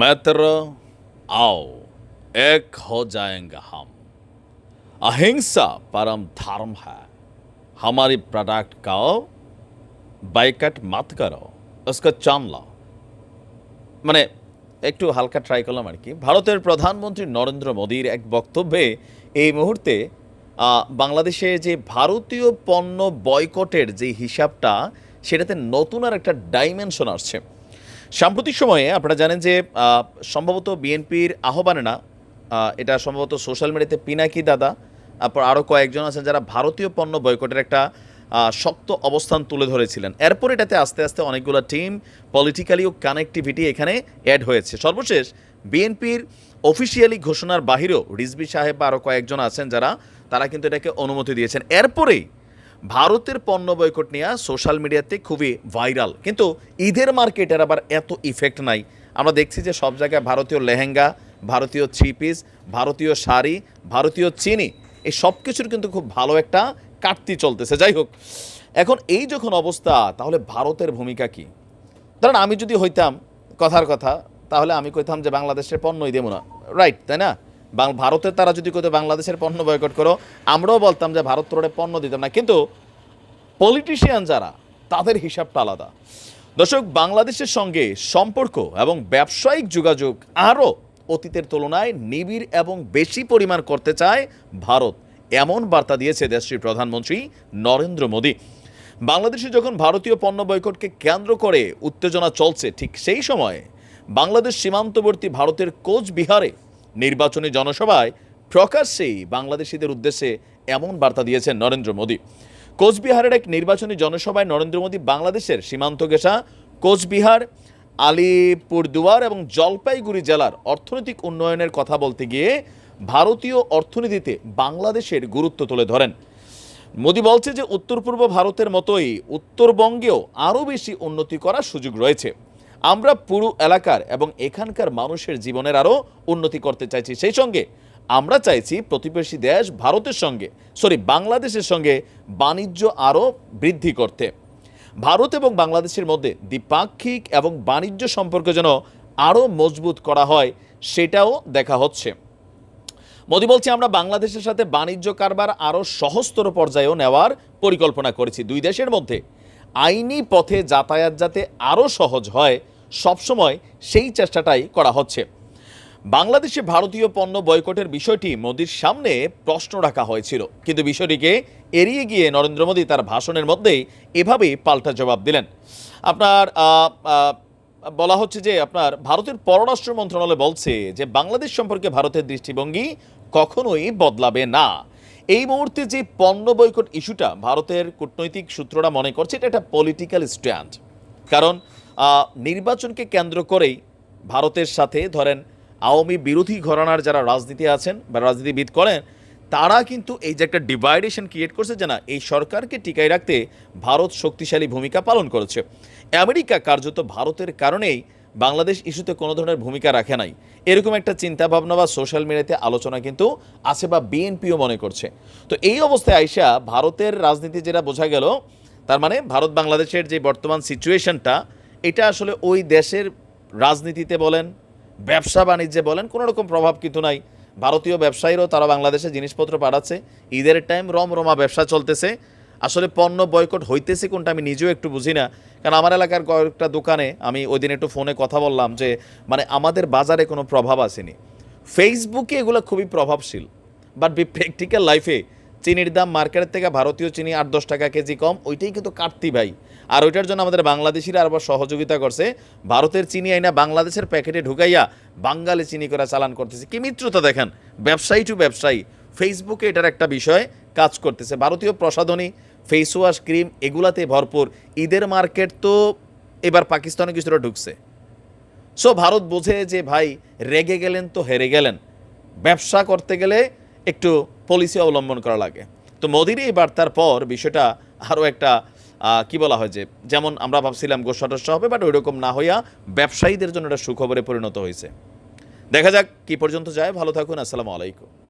मित्र आओ एक हो जाएंगे हम अहिंसा परम धर्म है हमारी प्रोडक्ट का বাইকাট মাত করো उसका চান লাও মানে একটু হালকা ট্রাই করলাম আর কি ভারতের প্রধানমন্ত্রী নরেন্দ্র মোদীর এক বক্তব্যে এই মুহূর্তে আহ, বাংলাদেশে যে ভারতীয় পণ্য বয়কটের যে হিসাবটা সেটাতে নতুন আর একটা ডাইমেনশন আসছে সাম্প্রতিক সময়ে আপনারা জানেন যে সম্ভবত বিএনপির আহ্বানে না এটা সম্ভবত সোশ্যাল মিডিয়াতে পিনাকি দাদা, তারপর আরও কয়েকজন আছেন যারা ভারতীয় পণ্য বয়কটের একটা শক্ত অবস্থান তুলে ধরেছিলেন। এরপর এটাতে আস্তে আস্তে অনেকগুলো টিম পলিটিক্যালি ও কানেক্টিভিটি এখানে অ্যাড হয়েছে। সর্বশেষ, বিএনপির অফিসিয়ালি ঘোষণার বাহিরেও রিজবি সাহেব আরও কয়েকজন আছেন যারা, তারা কিন্তু এটাকে অনুমতি দিয়েছেন। এরপরেই ভারতের পণ্য বয়কট নিয়ে সোশ্যাল মিডিয়াতে খুবই ভাইরাল। কিন্তু ঈদের মার্কেটের আবার এত ইফেক্ট নাই। আমরা দেখছি যে সব জায়গায় ভারতীয় লেহেঙ্গা, ভারতীয় থ্রি পিস ভারতীয় শাড়ি, ভারতীয় চিনি, এই সব কিছুর কিন্তু খুব ভালো একটা কাটতি চলতেছে। যাই হোক, এখন এই যখন অবস্থা, তাহলে ভারতের ভূমিকা কি? ধরেন আমি যদি হইতাম কথার কথা, তাহলে আমি কইতাম যে বাংলাদেশের পণ্যই দেবো না। রাইট তাই না? ভারতের তারা যদি কইতো বাংলাদেশের পণ্য বয়কট করো, আমরাও বলতাম যে ভারত তোরে পণ্য দিতাম না। কিন্তু পলিটিশিয়ান যারা, তাদের হিসাবটা আলাদা। দর্শক, বাংলাদেশের সঙ্গে সম্পর্ক এবং ব্যবসায়িক যোগাযোগ আরও অতীতের তুলনায় নিবিড় এবং বেশি পরিমাণ করতে চায় ভারত, এমন বার্তা দিয়েছে দেশটির প্রধানমন্ত্রী নরেন্দ্র মোদী। বাংলাদেশে যখন ভারতীয় পণ্য বয়কটকে কেন্দ্র করে উত্তেজনা চলছে, ঠিক সেই সময়ে বাংলাদেশ সীমান্তবর্তী ভারতের কোচবিহারে নির্বাচনী জনসভায় প্রকাশ্যেই বাংলাদেশিদের উদ্দেশ্যে এমন বার্তা দিয়েছেন নরেন্দ্র মোদী। কোচবিহারের এক নির্বাচনী জনসভায় নরেন্দ্র মোদী বাংলাদেশের সীমান্ত ঘেঁষা কোচবিহার, আলিপুরদুয়ার এবং জলপাইগুড়ি জেলার অর্থনৈতিক উন্নয়নের কথা বলতে গিয়ে ভারতীয় অর্থনীতিতে বাংলাদেশের গুরুত্ব তুলে ধরেন। মোদী বলছে যে উত্তর পূর্ব ভারতের মতোই উত্তরবঙ্গেও আরও বেশি উন্নতি করার সুযোগ রয়েছে। আমরা পুরো এলাকার এবং এখানকার মানুষের জীবনের আরও উন্নতি করতে চাইছি। সেই সঙ্গে আমরা চাইছি প্রতিবেশী দেশ ভারতের সঙ্গে সরি বাংলাদেশের সঙ্গে বাণিজ্য আরও বৃদ্ধি করতে। ভারত এবং বাংলাদেশের মধ্যে দ্বিপাক্ষিক এবং বাণিজ্য সম্পর্ক যেন আরও মজবুত করা হয়, সেটাও দেখা হচ্ছে। মোদি বলছে, আমরা বাংলাদেশের সাথে বাণিজ্য কারবার আরও সহজতর পর্যায়েও নেওয়ার পরিকল্পনা করেছি। দুই দেশের মধ্যে আইনি পথে যাতায়াত যাতে আরও সহজ হয়, সবসময় সেই চেষ্টাটাই করা হচ্ছে। বাংলাদেশে ভারতীয় পণ্য বয়কটের বিষয়টি মোদির সামনে প্রশ্ন রাখা হয়েছিল। কিন্তু বিষয়টিকে এড়িয়ে গিয়ে নরেন্দ্র মোদী তার ভাষণের মধ্যেই এভাবেই পাল্টা জবাব দিলেন। আপনার বলা হচ্ছে যে আপনার ভারতের পররাষ্ট্র মন্ত্রণালয় বলছে যে বাংলাদেশ সম্পর্কে ভারতের দৃষ্টিভঙ্গি কখনোই বদলাবে না। এই মুহূর্তে যে পণ্য বয়কট ইস্যুটা ভারতের কূটনৈতিক সূত্ররা মনে করছে, এটা একটা পলিটিক্যাল স্ট্যান্ড কারণ নির্বাচনকে কেন্দ্র করেই ভারতের সাথে ধরেন আওয়ামী বিরোধী ঘরানার যারা রাজনীতি আছেন বা রাজনীতিবিদ করেন, তারা কিন্তু এই যে একটা ডিভাইডেশন ক্রিয়েট করছে যে না, এই সরকারকে টিকায় রাখতে ভারত শক্তিশালী ভূমিকা পালন করেছে। আমেরিকা কার্যত ভারতের কারণেই বাংলাদেশ ইস্যুতে কোনো ধরনের ভূমিকা রাখে নাই। এরকম একটা চিন্তা ভাবনা বা সোশ্যাল মিডিয়াতে আলোচনা কিন্তু আছে বা বিএনপিও মনে করছে। তো এই অবস্থায় আইসা ভারতের রাজনীতি যেটা বোঝা গেল, তার মানে ভারত বাংলাদেশের যে বর্তমান সিচুয়েশনটা, এটা আসলে ওই দেশের রাজনীতিতে বলেন, ব্যবসা বাণিজ্যে বলেন, কোনো রকম প্রভাব কিন্তু নাই। ভারতীয় ব্যবসায়ীরাও তারা বাংলাদেশে জিনিসপত্র পাঠাচ্ছে। ঈদের টাইম রম রমরমা ব্যবসা চলতেছে। আসলে পণ্য বয়কট হইতেছে কোনটা আমি নিজেও একটু বুঝি না। কারণ আমার এলাকার কয়েকটা দোকানে আমি ওই দিন একটু ফোনে কথা বললাম যে মানে আমাদের বাজারে কোনো প্রভাব আসেনি। ফেসবুকে এগুলো খুবই প্রভাবশীল। বাট বি প্র্যাকটিক্যাল লাইফে চিনির দাম মার্কেটের থেকে ভারতীয় চিনি আট দশ টাকা কেজি কম, ওইটাই কিন্তু কাটতি ভাই। আর ওইটার জন্য আমাদের বাংলাদেশিরা আবার সহযোগিতা করছে। ভারতের চিনি আইনা বাংলাদেশের প্যাকেটে ঢুকাইয়া বাঙালি চিনি করা চালান করতেছে। কি মিত্রতা দেখেন? ব্যবসায়ী টু ব্যবসায়ী। ফেসবুকে এটার একটা বিষয় কাজ করতেছে। ভারতীয় প্রসাধনী ফেস ওয়াশ ক্রিম এগুলাতে ভরপুর। ঈদের মার্কেট তো এবার পাকিস্তানে কিছুটা ঢুকছে। সো ভারত বোঝে যে, ভাই, রেগে গেলেন তো হেরে গেলেন। ব্যবসা করতে গেলে একটু পলিসি অবলম্বন করা লাগে। তো মোদির এই বার্তার পর বিষয়টা আরও একটা কি বলা হয় যে, যেমন আমরা ভাবছিলাম গোসাটস্য হবে বাট ওইরকম না হইয়া ব্যবসায়ীদের জন্য এটা সুখবরে পরিণত হয়েছে। দেখা যাক কি পর্যন্ত যায়। ভালো থাকুন, আসসালামু আলাইকুম।